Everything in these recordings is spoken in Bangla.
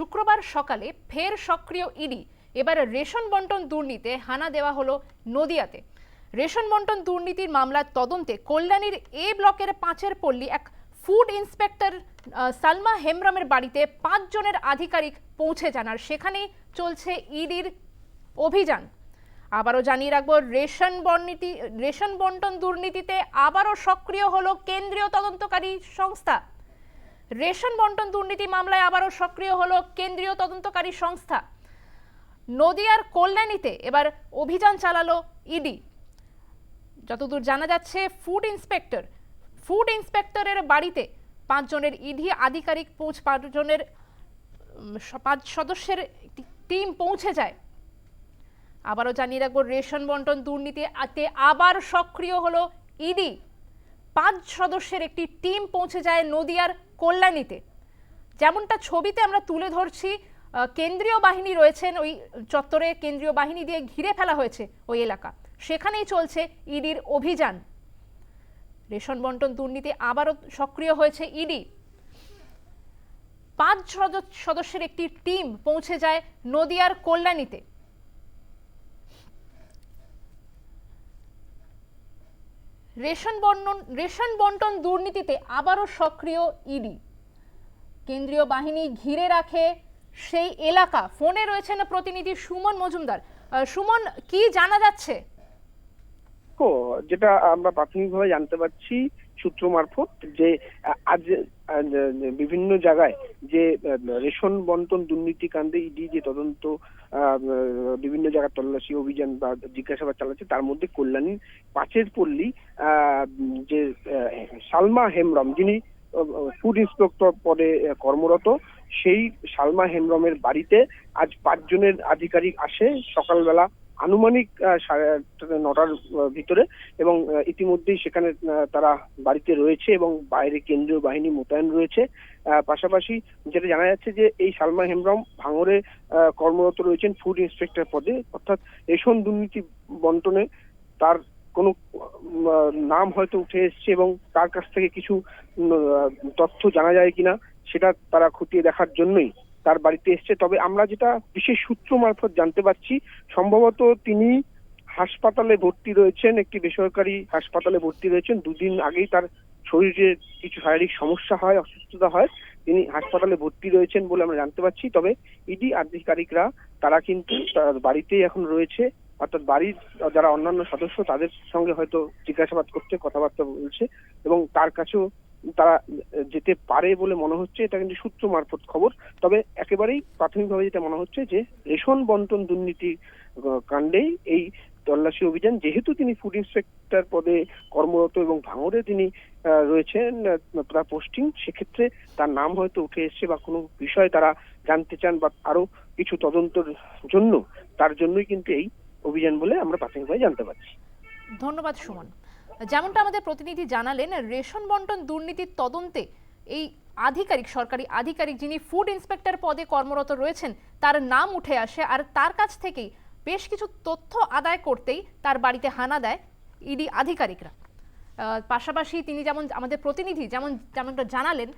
শুক্রবার সকালে ফের সক্রিয় ইডি। এবার রেশন বন্টন দুর্নীতিতে হানা দেওয়া হলো নদিয়াতে। রেশন বন্টন দুর্নীতির মামলার তদন্তে কল্যাণীর এ ব্লকের পাঁচের পল্লী এক ফুড ইন্সপেক্টর সালমা হেমব্রমের বাড়িতে পাঁচজনের আধিকারিক পৌঁছে যান আর সেখানেই চলছে ইডির অভিযান। আবারও জানিয়ে রাখব, রেশন বর্ণিতি রেশন বন্টন দুর্নীতিতে আবারও সক্রিয় হলো কেন্দ্রীয় তদন্তকারী সংস্থা। রেশন বন্টন দুর্নীতি মামলায় আবারও সক্রিয় হলো কেন্দ্রীয় তদন্তকারী সংস্থা। নদিয়ার কল্যাণীতে এবার অভিযান চালালো ইডি। যতদূর জানা যাচ্ছে, ফুড ইন্সপেক্টর, ফুড ইন্সপেক্টরের বাড়িতে পাঁচজনের ইডি আধিকারিক পৌঁছ, পাঁচজনের পাঁচ সদস্যের টিম পৌঁছে যায়। আবারও জানিয়ে রাখব, রেশন বন্টন দুর্নীতিতে আবার সক্রিয় হলো ইডি। পাঁচ সদস্যের একটি টিম পৌঁছে যায় নদিয়ার কল্যাণীতে। যেমনটা ছবিতে আমরা তুলে ধরছি কেন্দ্রীয় বাহিনী রয়েছেন ওই চত্বরে, কেন্দ্রীয় বাহিনী দিয়ে ঘিরে ফেলা হয়েছে ওই এলাকা। সেখানেই চলছে ইডির অভিযান। রেশন বন্টন দুর্নীতি আবারও সক্রিয় হয়েছে ইডি। পাঁচ সদ- সদস্যের একটি টিম পৌঁছে যায় নদিয়ার কল্যাণীতে। রেশন বন্টন রেশন বন্টন দুর্নীতিতে আবারও সক্রিয় ইডি। কেন্দ্রীয় বাহিনী ঘিরে রাখে সেই এলাকা। ফোনে রয়েছেন প্রতিনিধি সুমন মজুমদার। সুমন, কি জানা যাচ্ছে? যেটা আমরা প্রাথমিকভাবে জানতে পারছি সূত্র মারফত যে আজ বিভিন্ন জায়গায় যে রেশন বন্টন দুর্নীতি কাণ্ডে ইডি যে তদন্ত বিভিন্ন জায়গায় তল্লাশি অভিযান বা জিজ্ঞাসাবাদ চালাচ্ছে, তার মধ্যে কল্যাণী পাঁচের পল্লী যে সালমা হেমরম, যিনি ফুড ইন্সপেক্টর পদে কর্মরত, সেই সালমা হেমরমের বাড়িতে আজ পাঁচজনের আধিকারিক আসে সকালবেলা আনুমানিক সাড়ে নটার ভিতরে এবং ইতিমধ্যেই সেখানে তারা বাড়িতে রয়েছে এবং বাইরে কেন্দ্রীয় বাহিনী মোতায়েন রয়েছে। পাশাপাশি যেটা জানা যাচ্ছে যে এই সালমা হেমব্রম ভাঙরে কর্মরত রয়েছেন ফুড ইন্সপেক্টর পদে। অর্থাৎ রেশন দুর্নীতি বন্টনে তার কোনো নাম হয়তো উঠে এসছে এবং তার কাছ থেকে কিছু তথ্য জানা যায় কিনা, সেটা তারা খতিয়ে দেখার জন্যই। তার বাড়িতে এসছে। তবে আমরা যেটা বিশেষ সূত্র মারফত জানতে পারছি, সম্ভবত তিনি হাসপাতালে ভর্তি রয়েছেন, একটি বেসরকারি হাসপাতালে ভর্তি রয়েছেন। দুদিন আগেই তার শরীরে কিছু শারীরিক সমস্যা হয়, অসুস্থতা হয়। তিনি হাসপাতালে ভর্তি রয়েছেন বলে আমরা জানতে পারছি। তবে ইডি আধিকারিকরা, তারা কিন্তু তার বাড়িতেই এখন রয়েছে। অর্থাৎ বাড়ির যারা অন্যান্য সদস্য, তাদের সঙ্গে হয়তো জিজ্ঞাসাবাদ করছে, কথাবার্তা বলছে এবং তার কাছেও তারা যেতে পারে বলে মনে হচ্ছে, এটা কিন্তু সূত্র মারফত খবর। তবে একেবারেই প্রাথমিকভাবে যেটা মনে হচ্ছে যে, রেশন বন্টন দুর্নীতি কাণ্ডেই এই তল্লাশি অভিযান, যেহেতু তিনি ফুড ইন্সপেক্টর পদে কর্মরত এবং ভাঙরে তিনি রয়েছেন তার পোস্টিং সেক্ষেত্রে তার নাম হয়তো উঠে এসছে বা কোনো বিষয় তারা জানতে চান বা আরও কিছু তদন্তর জন্য, তার জন্যই কিন্তু এই অভিযান বলে আমরা প্রাথমিকভাবে জানতে পারছি। ধন্যবাদ সুমন। যেমনটা আমাদের প্রতিনিধি জানালেন, রেশন বন্টন দুর্নীতির তদন্তে এই আধিকারিক, সরকারি আধিকারিক যিনি ফুড ইন্সপেক্টর পদে কর্মরত রয়েছেন, তার নাম উঠে আসে আর তার কাছ থেকেই বেশ কিছু তথ্য আদায় করতেই তার বাড়িতে হানা দেয় ইডি আধিকারিকরা। পাশাপাশি তিনি যেমন, আমাদের প্রতিনিধি যেমন, যেমনটা জানালেন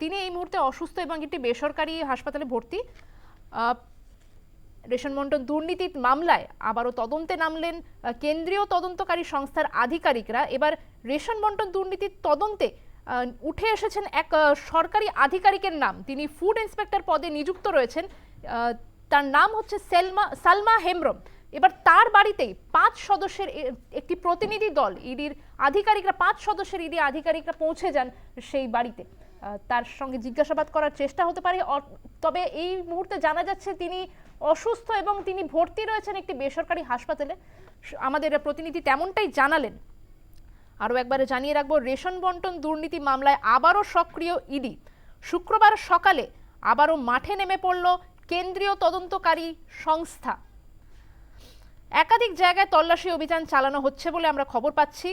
তিনি এই মুহূর্তে অসুস্থ এবং একটি বেসরকারি হাসপাতালে ভর্তি। রেশন বন্টন দুর্নীতির মামলায় আবারও তদন্তে নামলেন কেন্দ্রীয় তদন্তকারী সংস্থার আধিকারিকরা। এবার রেশন বন্টন দুর্নীতির তদন্তে উঠে এসেছেন এক সরকারি আধিকারিকের নাম। তিনি ফুড ইন্সপেক্টর পদে নিযুক্ত রয়েছেন তার নাম হচ্ছে সেলমা, সালমা হেমব্রম। এবার তার বাড়িতেই পাঁচ সদস্যের একটি প্রতিনিধি দল, ইডির আধিকারিকরা, পাঁচ সদস্যের ইডি আধিকারিকরা পৌঁছে যান সেই বাড়িতে। তার সঙ্গে জিজ্ঞাসাবাদ করার চেষ্টা হতে পারে তবে এই মুহূর্তে জানা যাচ্ছে তিনি অসুস্থ এবং তিনি ভর্তি রয়েছেন একটি বেসরকারি হাসপাতালে। আমাদের প্রতিনিধি তেমনটাই জানালেন। আরও একবারে জানিয়ে রাখব, রেশন বন্টন দুর্নীতি মামলায় আবারও সক্রিয় ইডি। শুক্রবার সকালে আবারও মাঠে নেমে পড়ল কেন্দ্রীয় তদন্তকারী সংস্থা। একাধিক জায়গায় তল্লাশি অভিযান চালানো হচ্ছে বলে আমরা খবর পাচ্ছি।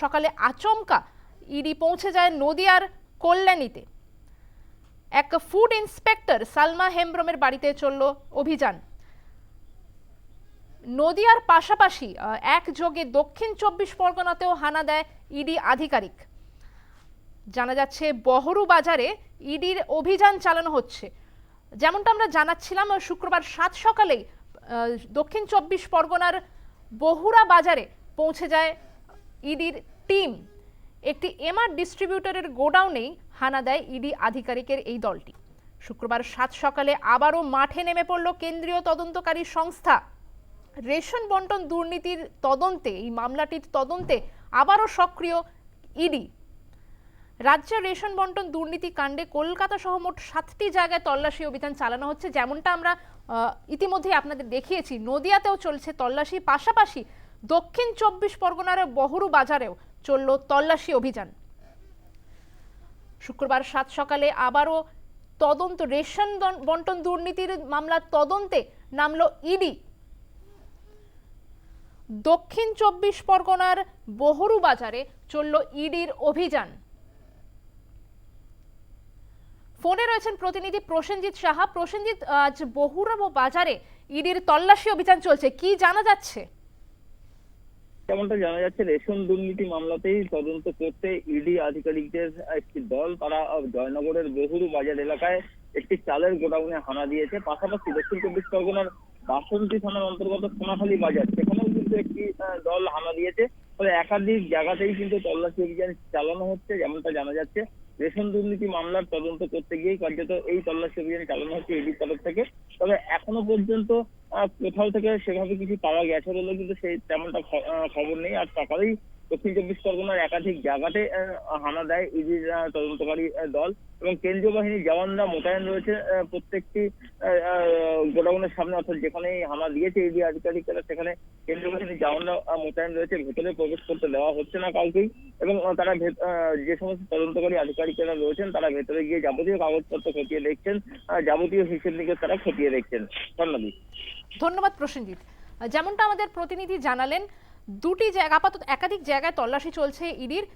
সকালে আচমকা ইডি পৌঁছে যায় নদিয়ার কল্যাণীতে। এক ফুড ইন্সপেক্টর সালমা হেমব্রমের বাড়িতে চলল অভিযান। নদিয়ার পাশাপাশি একযোগে দক্ষিণ চব্বিশ পরগনাতেও হানা দেয় ইডি আধিকারিক। জানা যাচ্ছে, বহরু বাজারে ইডির অভিযান চালানো হচ্ছে। যেমনটা আমরা জানাচ্ছিলাম শুক্রবার সাত সকালেই দক্ষিণ চব্বিশ পরগনার বহুরা বাজারে পৌঁছে যায় ইডির টিম। একটি এমআর ডিস্ট্রিবিউটরের গোডাউনেই হানা দেয় ইডি আধিকারিকের এই দলটি। শুক্রবার সাত সকালে আবারও মাঠে নেমে পড়ল কেন্দ্রীয় তদন্তকারী সংস্থা। রেশন বন্টন দুর্নীতির তদন্তে, এই মামলাটির তদন্তে আবারও সক্রিয় ইডি রাজ্যের রেশন বন্টন দুর্নীতি কাণ্ডে কলকাতা সহ মোট সাতটি জায়গায় তল্লাশি অভিযান চালানো হচ্ছে, যেমনটা আমরা ইতিমধ্যে আপনাদের দেখিয়েছি। নদিয়াতেও চলছে তল্লাশি, পাশাপাশি দক্ষিণ চব্বিশ পরগনার বহরু বাজারেও চলল তল্লাশি অভিযান। শুক্রবার সাত সকালে আবারও তদন্ত, রেশন বন্টন দুর্নীতির মামলার তদন্তে নামলো ইডি। দক্ষিণ চব্বিশ পরগনার বহরু বাজারে চলল ইডির অভিযান। ফোনে রয়েছেন প্রতিনিধি প্রসেনজিৎ সাহা। প্রসেনজিৎ, আজ বহুরা বাজারে ইডির তল্লাশি অভিযান চলছে। কি জানা যাচ্ছে? যেমনটা জানা যাচ্ছে, রেশন দুর্নীতি মামলাতেই তদন্ত করতে ইডি আধিকারিকদের একটি দল, তারা জয়নগরের বহুরু বাজার এলাকায় একটি চালের গোডাউনে হানা দিয়েছে। পাশাপাশি দক্ষিণ চব্বিশ পরগনার বাসন্তী থানার অন্তর্গত সোনাখালী বাজার, সেখানেও কিন্তু একটি দল হানা দিয়েছে। ফলে একাধিক জায়গাতেই কিন্তু তল্লাশি অভিযান চালানো হচ্ছে, যেমনটা জানা যাচ্ছে। রেশন দুর্নীতি মামলার তদন্ত করতে গিয়েই কার্যত এই তল্লাশি অভিযান চালানো হচ্ছে ইডির তরফ থেকে। তবে এখনও পর্যন্ত কোথাও থেকে সেভাবে কিছু পাওয়া গেছে বলে কিন্তু সেই তেমনটা খবর নেই। আর সকালেই দক্ষিণ চব্বিশ পরগনার একাধিক জায়গাতে হানা দেয় ইডির তদন্তকারী দল এবং কেন্দ্রীয় বাহিনীর জওয়ানরা মোতায়েন রয়েছে প্রত্যেকটি গোডাউনের সামনে, অর্থাৎ যেখানে হানা দিয়েছে ইডি আধিকারিকরা, সেখানে কেন্দ্রীয় বাহিনীর জওয়ানরা মোতায়েন রয়েছে। ভেতরে প্রবেশ করতে দেওয়া হচ্ছে না কাউকেই এবং তারা যে সমস্ত তদন্তকারী আধিকারিকরা রয়েছেন, তারা ভেতরে গিয়ে যাবতীয় কাগজপত্র খতিয়ে দেখছেন যাবতীয় হিসেব নিকেশ তারা খতিয়ে দেখছেন। ধন্যবাদ। ধন্যবাদ প্রসেনজিৎ। যেমনটা আমাদের প্রতিনিধি জানালেন দুটি জায়গা, আপাতত একাধিক জায়গায় তল্লাশি চলছে ইডির।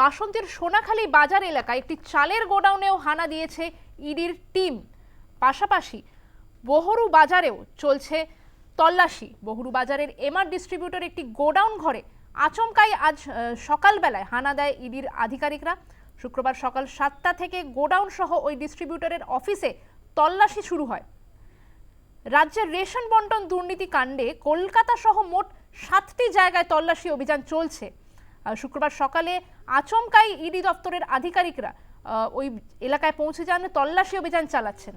বাসন্তের সোনাখালী বাজার এলাকায় একটি চালের গোডাউনেও হানা দিয়েছে ইডির টিম। পাশাপাশি বহরু বাজারেও চলছে তল্লাশি। বহরু বাজারের এমআর ডিস্ট্রিবিউটর একটি গোডাউন ঘরে আচমকাই আজ সকালবেলায় হানা দেয় ইডির আধিকারিকরা। শুক্রবার সকাল সাতটা থেকে গোডাউন সহ ওই ডিস্ট্রিবিউটরের অফিসে তল্লাশি শুরু হয়। রাজ্যের রেশন বন্টন দুর্নীতি কাণ্ডে কলকাতা সহ মোট সাতটি জায়গায় তল্লাশি অভিযান চলছে। শুক্রবার সকালে আচমকাই ইডি দপ্তরের আধিকারিকরা ওই এলাকায় পৌঁছে যান, তল্লাশি অভিযান চালাচ্ছেন।